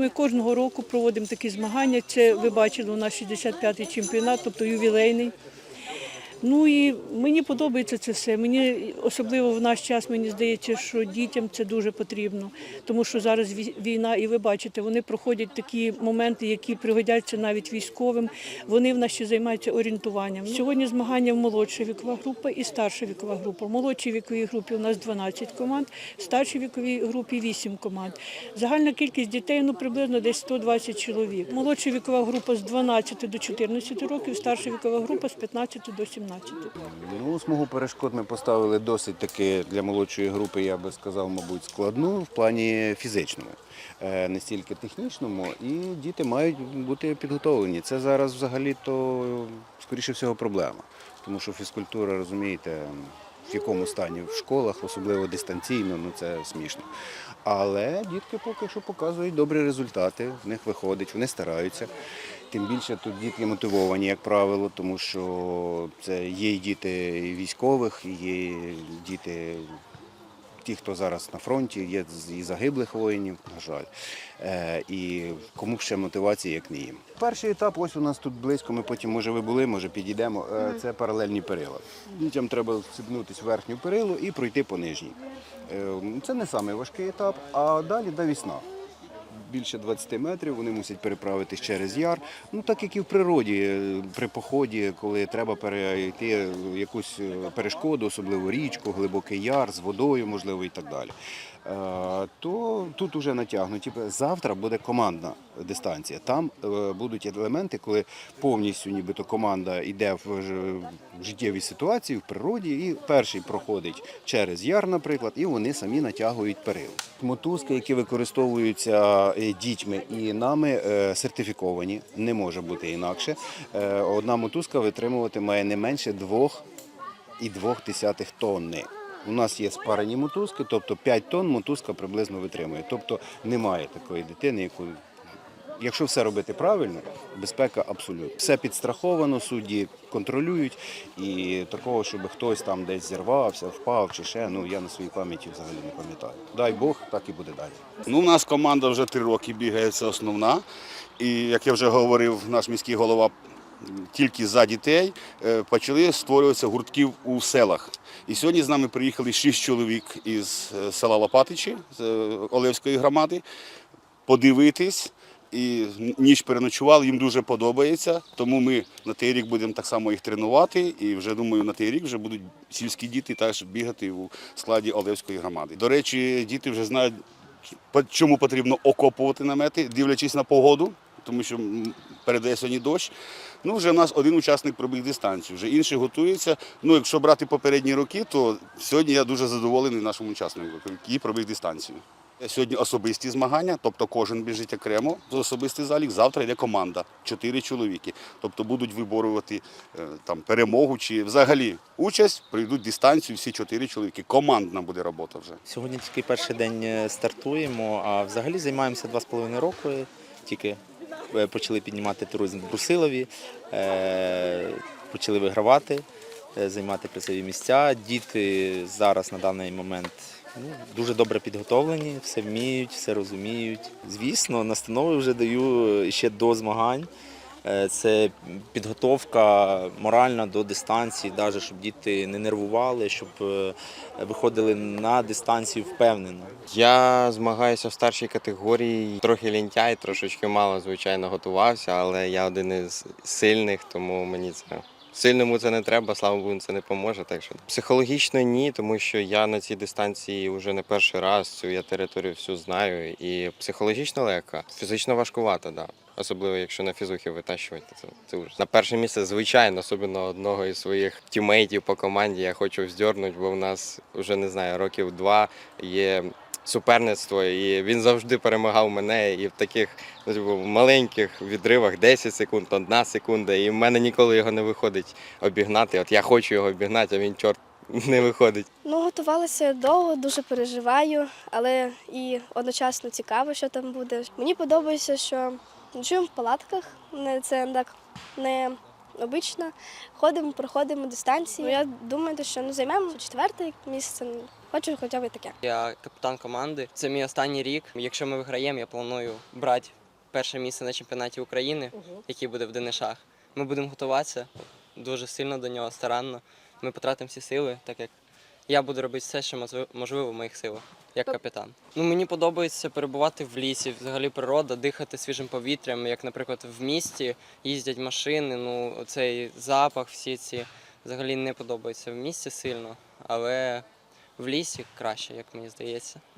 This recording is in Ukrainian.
Ми кожного року проводимо такі змагання. Це ви бачили у нас 65-й чемпіонат, тобто ювілейний. Ну і мені подобається це все. Мені особливо в наш час мені здається, що дітям це дуже потрібно, тому що зараз вій- війна, і ви бачите, вони проходять такі моменти, які пригодяться навіть військовим. Вони в нас ще займаються орієнтуванням. Сьогодні змагання в молодша вікова група і старша вікова група. В молодшій віковій групі у нас 12 команд, в старшій віковій групі 8 команд. Загальна кількість дітей ну приблизно десь 120 чоловік. Молодша вікова група з 12 до 14 років, старша вікова група з 15 до 17. Ну, смугу перешкод ми поставили досить таки для молодшої групи, я би сказав, мабуть, складну в плані фізичному, Е, не стільки технічному, і діти мають бути підготовлені. Це зараз взагалі-то, скоріше всього, проблема. Тому що фізкультура, розумієте, в якому стані в школах, особливо дистанційно, ну це смішно. Але дітки поки що показують добрі результати, в них виходить, вони стараються. Тим більше тут дітки мотивовані, як правило, тому що це є і діти і військових, є діти, ті, хто зараз на фронті, є і загиблих воїнів, на жаль. Е, і кому ще мотивація, як не їм. Перший етап, ось у нас тут близько, ми потім, може, ви були, може підійдемо. е, Це паралельні перила. Дітям треба всипнутися в верхню перилу і пройти по нижній. Е, Це не самий важкий етап, а далі до вісна більше 20 метрів, вони мусять переправитись через яр. Ну так як і в природі, е, при поході, коли треба перейти якусь е, перешкоду, особливо річку, глибокий яр з водою, можливо, і так далі. Е, То тут вже натягнуті. Завтра буде командна дистанція. Там е, будуть елементи, коли повністю нібито команда йде в ж- в життєвій ситуації, в природі, і перший проходить через яр, наприклад, і вони самі натягують перил. Мотузки, які використовуються е, дітьми і нами, сертифіковані, не може бути інакше. Одна мотузка витримувати має не менше 2,2 тонни. У нас є спарені мотузки, тобто 5 тонн мотузка приблизно витримує. Тобто немає такої дитини, яку Якщо все робити правильно, безпека абсолютно. Все підстраховано, судді контролюють, і такого, щоб хтось там десь зірвався, впав чи ще, ну я на своїй пам'яті взагалі не пам'ятаю. Дай Бог, так і буде далі. Ну, у нас команда вже три роки бігає, це основна. І як я вже говорив, наш міський голова тільки за дітей е, почали створюватися гуртків у селах. І сьогодні з нами приїхали шість чоловік із е, села Лопатичі, е, Олевської громади, подивитись. І ніч переночували, їм дуже подобається. Тому ми на той рік будемо так само їх тренувати. І вже думаю, на той рік вже будуть сільські діти теж бігати у складі Олевської громади. До речі, діти вже знають, чому потрібно окопувати намети, дивлячись на погоду, тому що передає сьогодні дощ. Ну, вже в нас один учасник пробіг дистанцію, вже інший готується. Ну, якщо брати попередні роки, то сьогодні я дуже задоволений нашому учаснику, який пробіг дистанцію. Сьогодні особисті змагання, тобто кожен біжить окремо з особистий залік. Завтра йде команда, чотири чоловіки. Тобто будуть виборювати е, там перемогу чи взагалі участь, прийдуть дистанцію всі чотири чоловіки. Командна буде робота вже. Сьогодні тільки перший день е, стартуємо, а взагалі займаємося два з половиною роки. Тільки почали піднімати туризм в Брусилові, е, почали вигравати, е, займати красиві місця. Діти зараз на даний момент ну, дуже добре підготовлені, все вміють, все розуміють. Звісно, настанови вже даю ще до змагань. Е, Це підготовка моральна до дистанції, навіть щоб діти не нервували, щоб е, виходили на дистанцію впевнено. Я змагаюся в старшій категорії. Трохи лінтяй, трошечки мало, звичайно, готувався, але я один із сильних, тому мені це. Сильному це не треба, слава Богу, це не поможе. Так що психологічно ні, тому що я на цій дистанції вже не перший раз цю я територію всю знаю. І психологічно легка, фізично важкувато, да. Особливо, якщо на фізухи витащувати, це, це вже на перше місце, звичайно, особливо одного із своїх тімейтів по команді я хочу вздьорнути, бо в нас вже не знаю, років два є суперництво, і він завжди перемагав мене і в таких ну, типу, маленьких відривах 10 секунд, 1 секунда, і в мене ніколи його не виходить обігнати. От я хочу його обігнати, а він чорт не виходить. Ну, готувалася довго, дуже переживаю, але і одночасно цікаво, що там буде. Мені подобається, що ночуємо в палатках, це так не обично. Ходимо, проходимо дистанції. Ну, Я думаю, що ну, займемо четверте місце. Хочу хоча б таке. Я капітан команди. Це мій останній рік. Якщо ми виграємо, я планую брати перше місце на чемпіонаті України, який буде в Денишах. Ми будемо готуватися дуже сильно до нього, старанно. Ми потратимо всі сили, так як я буду робити все, що можливо в моїх силах, як капітан. Ну мені подобається перебувати в лісі, взагалі природа, дихати свіжим повітрям, як, наприклад, в місті їздять машини. Ну цей запах, всі ці взагалі не подобається в місті сильно, але в лісі краще, як мені здається.